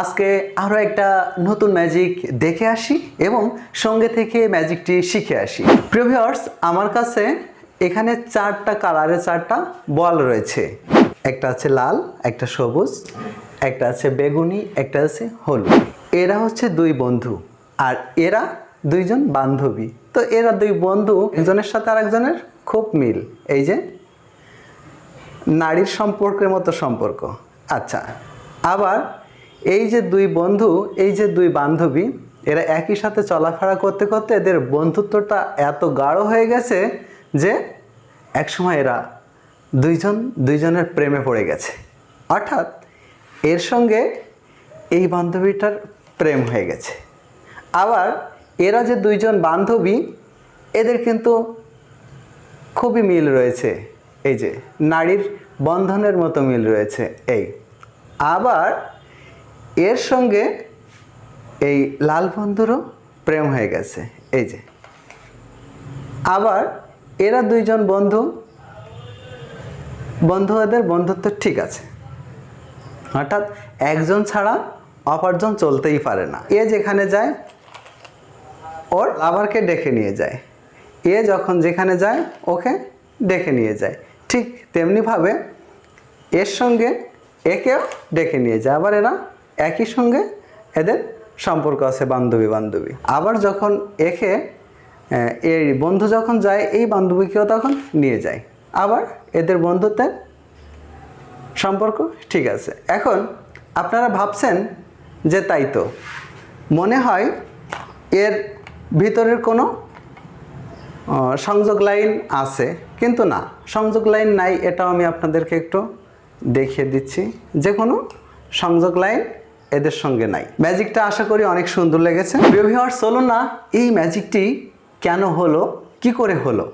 আজকে আরও একটা নতুন ম্যাজিক দেখে আসি এবং সঙ্গে থেকে ম্যাজিকটি শিখে আসি। প্রিভিয়ার্স আমার কাছে এখানে চারটা কালারের চারটা বল রয়েছে। একটা আছে লাল, একটা সবুজ, একটা আছে বেগুনি, একটা আছে হলুদ। এরা হচ্ছে দুই বন্ধু আর এরা দুইজন বান্ধবী। তো এরা দুই বন্ধু একজনের সাথে আরেকজনের খুব মিল। এই যে নারীর সম্পর্কের মতো সম্পর্ক। আচ্ছা আবার এই যে দুই বন্ধু, এই যে দুই বান্ধবী, এরা একই সাথে চলাফেরা করতে করতে এদের বন্ধুত্বটা এত গাঢ় হয়ে গেছে যে একসময় এরা দুইজন, দুইজনের প্রেমে পড়ে গেছে। অর্থাৎ এর সঙ্গে এই বান্ধবীটার প্রেম হয়ে গেছে। আবার এরা যে দুইজন বান্ধবী, এদের কিন্তু খুবই মিল রয়েছে। এই যে নারীর বন্ধনের মতো মিল রয়েছে এই। আবার এর সঙ্গে এই লাল বন্ধুরও প্রেম হয়ে গেছে, এই যে। আবার এরা দুইজন বন্ধু বন্ধু এদের বন্ধুত্ব ঠিক আছে। অর্থাৎ একজন ছাড়া অপরজন চলতেই পারে না। এ যেখানে যায়, ওর লাভারকে ডেকে নিয়ে যায়। এ যখন যেখানে যায়, ওকে ডেকে নিয়ে যায়। ঠিক তেমনিভাবে এর সঙ্গে একেও ডেকে নিয়ে যায়। আবার এরা একই সঙ্গে এদের সম্পর্ক আছে বান্ধবী বান্ধবী। আবার যখন একে এই বন্ধু যখন যায়, এই বান্ধবীকেও তখন নিয়ে যায়। আবার এদের বন্ধুত্বের সম্পর্ক ঠিক আছে। এখন আপনারা ভাবছেন যে তাই তো। মনে হয় এর ভিতরের কোনো সংযোগ লাইন আছে, কিন্তু না। সংযোগ লাইন নাই, এটাও আমি আপনাদেরকে একটু দেখিয়ে দিচ্ছি। যে কোনো সংযোগ লাইন এদের সঙ্গে নাই। ম্যাজিকটা আশা করি অনেক সুন্দর লেগেছে। ভিউয়ার চলুন না, এই ম্যাজিকটি কেন হলো, কি করে হলো,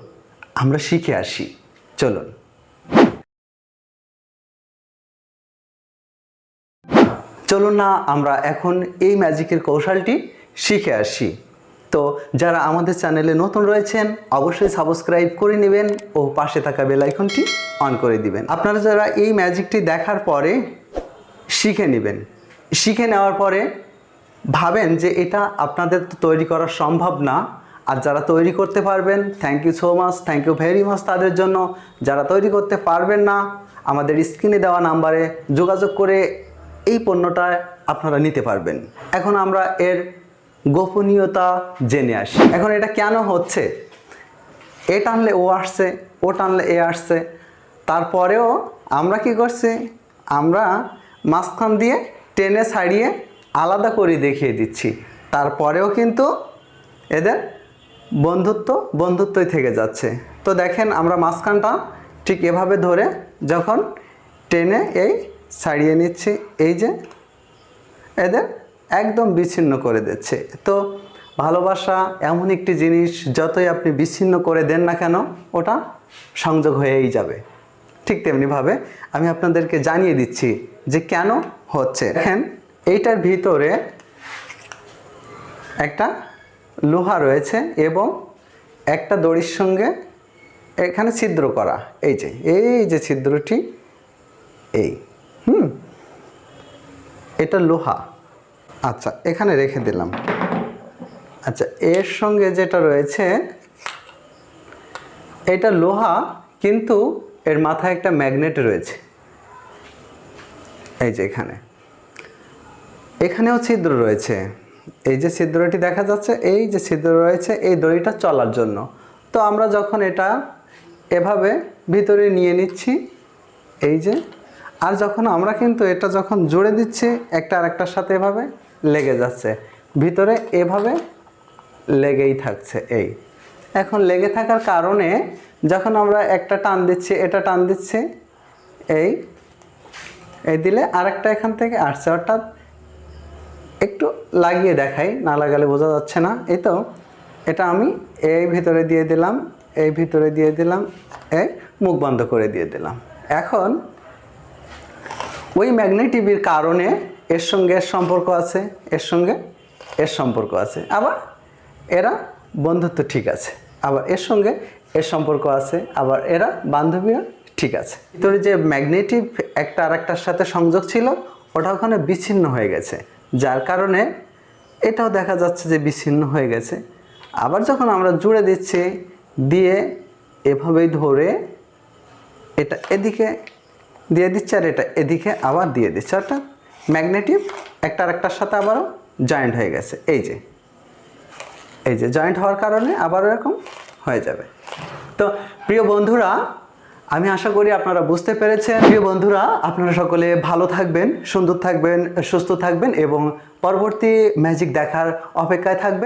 আমরা শিখে আসি। চলুন। চলুন না, আমরা এখন এই ম্যাজিকের কৌশলটি শিখে আসি। তো যারা আমাদের চ্যানেলে নতুন রয়েছেন, অবশ্যই সাবস্ক্রাইব করে নেবেন ও পাশে থাকা বেল আইকনটি অন করে দিবেন। আপনারা যারা এই ম্যাজিকটি দেখার পরে শিখে নেবেন শিখে নেওয়ার পরে ভাবেন যে এটা আপনাদের তো তৈরি করা সম্ভব না। আর যারা তৈরি করতে পারবেন thank you so much thank you very much তাদের জন্য। যারা তৈরি করতে পারবেন না, আমাদের স্ক্রিনে দেওয়া নাম্বারে যোগাযোগ করে এই পণ্যটা আপনারা নিতে পারবেন। এখন আমরা এর গোপনীয়তা জেনে আসি। এখন এটা কেন হচ্ছে? এ টানলে ও আসছে, ও টানলে এ আসছে। তারপরেও আমরা কি করছি? আমরা মাঝখান দিয়ে টেনে ছাড়িয়ে আলাদা করে দেখিয়ে দিচ্ছি। তারপরেও কিন্তু এদের বন্ধুত্ব বন্ধুত্বই থেকে যাচ্ছে। তো দেখেন আমরা মাঝখানটা ঠিক এভাবে ধরে যখন টেনে এই ছাড়িয়ে নিচ্ছি, এই যে এদের একদম বিচ্ছিন্ন করে দিচ্ছে। তো ভালোবাসা এমন একটি জিনিস, যতই আপনি বিচ্ছিন্ন করে দেন না কেন, ওটা সংযোগ হয়েই যাবে। ঠিক তেমনিভাবে আমি আপনাদেরকে জানিয়ে দিচ্ছি যে কেন হচ্ছে? দেখেন এইটার ভিতরে একটা লোহা রয়েছে এবং একটা দড়ির সঙ্গে এখানে ছিদ্র করা। এই যে এই যে ছিদ্রটি, এই, হুম, এটা লোহা। আচ্ছা এখানে রেখে দিলাম। আচ্ছা এর সঙ্গে যেটা রয়েছে, এটা লোহা, কিন্তু এর মাথায় একটা ম্যাগনেট রয়েছে। এই যে এখানে। এখানেও ছিদ্র রয়েছে। এই যে ছিদ্রটি দেখা যাচ্ছে, এই যে ছিদ্র রয়েছে, এই দড়িটা চলার জন্য। তো আমরা যখন এটা এভাবে ভিতরে নিয়ে নিচ্ছি, এই যে, আর যখন আমরা কিন্তু এটা যখন জুড়ে দিচ্ছি, একটা আরেকটার সাথে এভাবে লেগে যাচ্ছে। ভিতরে এভাবে লেগেই থাকছে, এই। এখন লেগে থাকার কারণে যখন আমরা একটা টান দিচ্ছি, এটা টান দিচ্ছি, এই। এই দিলে আরেকটা এখান থেকে আসছে, অর্থাৎ একটু লাগিয়ে দেখাই, না লাগালে বোঝা যাচ্ছে না। এই তো, এটা আমি এই ভিতরে দিয়ে দিলাম এই ভিতরে দিয়ে দিলাম এই মুখ বন্ধ করে দিয়ে দিলাম। এখন ওই ম্যাগনেটিভির কারণে এর সঙ্গে এর সম্পর্ক আছে, এর সঙ্গে এর সম্পর্ক আছে। আবার এরা বন্ধুত্ব ঠিক আছে, আবার এর সঙ্গে এর সম্পর্ক আছে, আবার এরা বান্ধবীও ঠিক আছে। ভিতরে যে ম্যাগনেটিভ একটা আর একটার সাথে সংযোগ ছিল, ওটা ওখানে বিচ্ছিন্ন হয়ে গেছে। যার কারণে এটাও দেখা যাচ্ছে যে বিচ্ছিন্ন হয়ে গেছে। আবার যখন আমরা জুড়ে দিচ্ছি, দিয়ে এভাবেই ধরে এটা এদিকে দিয়ে দিচ্ছে আর এটা এদিকে আবার দিয়ে দিচ্ছে। অর্থাৎ ম্যাগনেটিক একটা আরেকটার সাথে আবারও জয়েন্ট হয়ে গেছে। এই যে এই যে জয়েন্ট হওয়ার কারণে আবার এরকম হয়ে যাবে। তো প্রিয় বন্ধুরা আমি আশা করি আপনারা বুঝতে পেরেছেন। প্রিয় বন্ধুরা, আপনারা সকলে ভালো থাকবেন, সুন্দর থাকবেন, সুস্থ থাকবেন এবং পরবর্তী ম্যাজিক দেখার অপেক্ষায় থাকবেন।